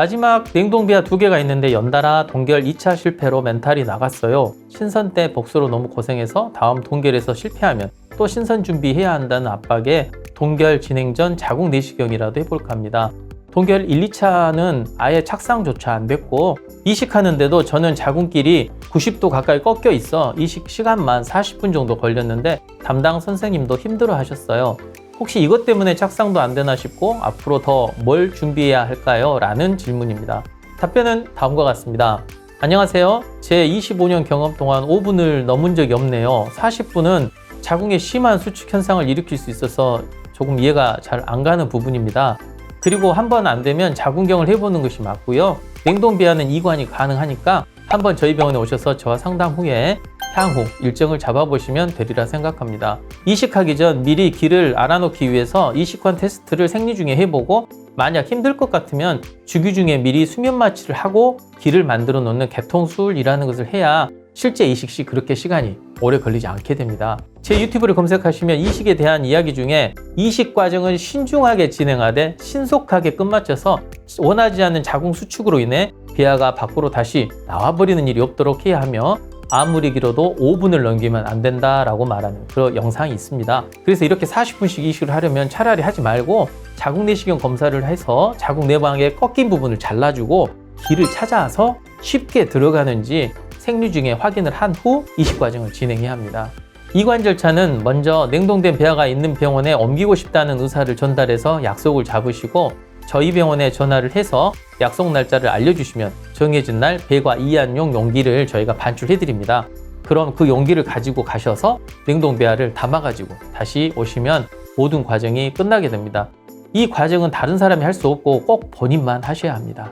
마지막 냉동비아 두 개가 있는데 연달아 동결 2차 실패로 멘탈이 나갔어요. 신선 때 복수로 너무 고생해서 다음 동결에서 실패하면 또 신선 준비해야 한다는 압박에 동결 진행 전 자궁 내시경이라도 해볼까 합니다. 동결 1, 2차는 아예 착상조차 안 됐고 이식하는데도 저는 자궁길이 90도 가까이 꺾여 있어 이식 시간만 40분 정도 걸렸는데 담당 선생님도 힘들어 하셨어요. 혹시 이것 때문에 착상도 안 되나 싶고 앞으로 더 뭘 준비해야 할까요? 라는 질문입니다. 답변은 다음과 같습니다. 안녕하세요. 제 25년 경험 동안 5분을 넘은 적이 없네요. 40분은 자궁에 심한 수축 현상을 일으킬 수 있어서 조금 이해가 잘 안 가는 부분입니다. 그리고 한 번 안 되면 자궁경을 해보는 것이 맞고요. 냉동비하는 이관이 가능하니까 한번 저희 병원에 오셔서 저와 상담 후에 향후 일정을 잡아보시면 되리라 생각합니다. 이식하기 전 미리 기를 알아놓기 위해서 이식관 테스트를 생리 중에 해보고 만약 힘들 것 같으면 주기 중에 미리 수면 마취를 하고 기를 만들어 놓는 개통술이라는 것을 해야 실제 이식 시 그렇게 시간이 오래 걸리지 않게 됩니다. 제 유튜브를 검색하시면 이식에 대한 이야기 중에 이식 과정은 신중하게 진행하되 신속하게 끝마쳐서 원하지 않는 자궁 수축으로 인해 비아가 밖으로 다시 나와버리는 일이 없도록 해야 하며 아무리 길어도 5분을 넘기면 안 된다라고 말하는 그런 영상이 있습니다. 그래서 이렇게 40분씩 이식을 하려면 차라리 하지 말고 자궁 내시경 검사를 해서 자궁 내방의 꺾인 부분을 잘라주고 길을 찾아서 쉽게 들어가는지 생리 중에 확인을 한 후 이식 과정을 진행해야 합니다. 이관 절차는 먼저 냉동된 배아가 있는 병원에 옮기고 싶다는 의사를 전달해서 약속을 잡으시고 저희 병원에 전화를 해서 약속 날짜를 알려주시면 정해진 날 배과 이완용 용기를 저희가 반출해 드립니다. 그럼 그 용기를 가지고 가셔서 냉동 배아를 담아 가지고 다시 오시면 모든 과정이 끝나게 됩니다. 이 과정은 다른 사람이 할 수 없고 꼭 본인만 하셔야 합니다.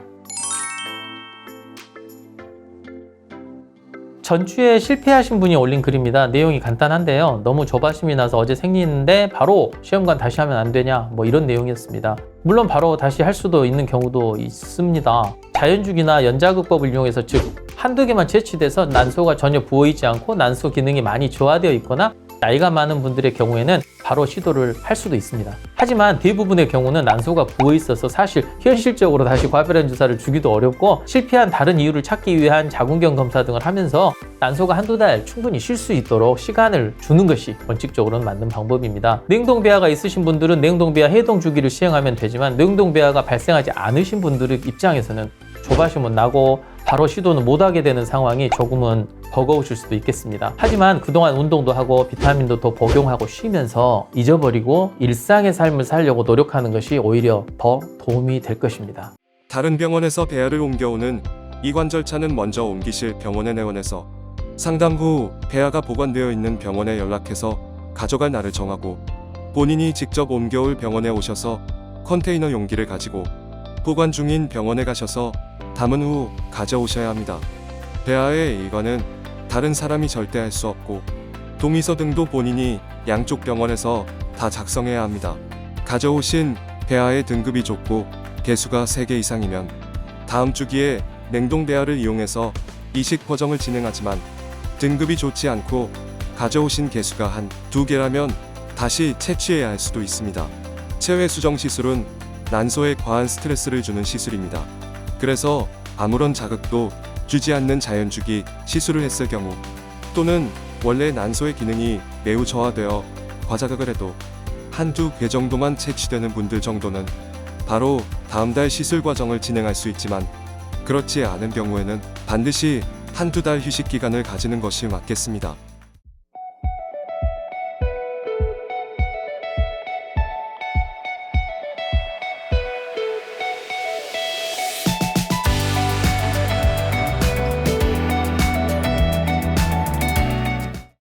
전주에 실패하신 분이 올린 글입니다. 내용이 간단한데요. 너무 조바심이 나서 어제 생리했는데 바로 시험관 다시 하면 안 되냐 뭐 이런 내용이었습니다. 물론 바로 다시 할 수도 있는 경우도 있습니다. 자연주기나 연자극법을 이용해서 즉 한두 개만 채취돼서 난소가 전혀 부어있지 않고 난소 기능이 많이 저하되어 있거나 나이가 많은 분들의 경우에는 바로 시도를 할 수도 있습니다. 하지만 대부분의 경우는 난소가 부어 있어서 사실 현실적으로 다시 과배련 주사를 주기도 어렵고 실패한 다른 이유를 찾기 위한 자궁경 검사 등을 하면서 난소가 한두 달 충분히 쉴 수 있도록 시간을 주는 것이 원칙적으로는 맞는 방법입니다. 냉동 배아가 있으신 분들은 냉동 배아 해동 주기를 시행하면 되지만 냉동 배아가 발생하지 않으신 분들의 입장에서는 조바심은 나고 바로 시도는 못하게 되는 상황이 조금은 버거우실 수도 있겠습니다. 하지만 그동안 운동도 하고 비타민도 더 복용하고 쉬면서 잊어버리고 일상의 삶을 살려고 노력하는 것이 오히려 더 도움이 될 것입니다. 다른 병원에서 배아를 옮겨오는 이관 절차는 먼저 옮기실 병원에 내원해서 상담 후 배아가 보관되어 있는 병원에 연락해서 가져갈 날을 정하고 본인이 직접 옮겨올 병원에 오셔서 컨테이너 용기를 가지고 보관 중인 병원에 가셔서 담은 후 가져오셔야 합니다. 배아의 이관은 다른 사람이 절대 할 수 없고 동의서 등도 본인이 양쪽 병원에서 다 작성해야 합니다. 가져오신 배아의 등급이 좁고 개수가 3개 이상이면 다음 주기에 냉동 배아를 이용해서 이식 포정을 진행하지만 등급이 좋지 않고 가져오신 개수가 한 두 개라면 다시 채취해야 할 수도 있습니다. 체외 수정 시술은 난소에 과한 스트레스를 주는 시술입니다. 그래서 아무런 자극도 주지 않는 자연주기 시술을 했을 경우 또는 원래 난소의 기능이 매우 저하되어 과자극을 해도 한두 개 정도만 채취되는 분들 정도는 바로 다음 달 시술 과정을 진행할 수 있지만 그렇지 않은 경우에는 반드시 한두 달 휴식 기간을 가지는 것이 맞겠습니다.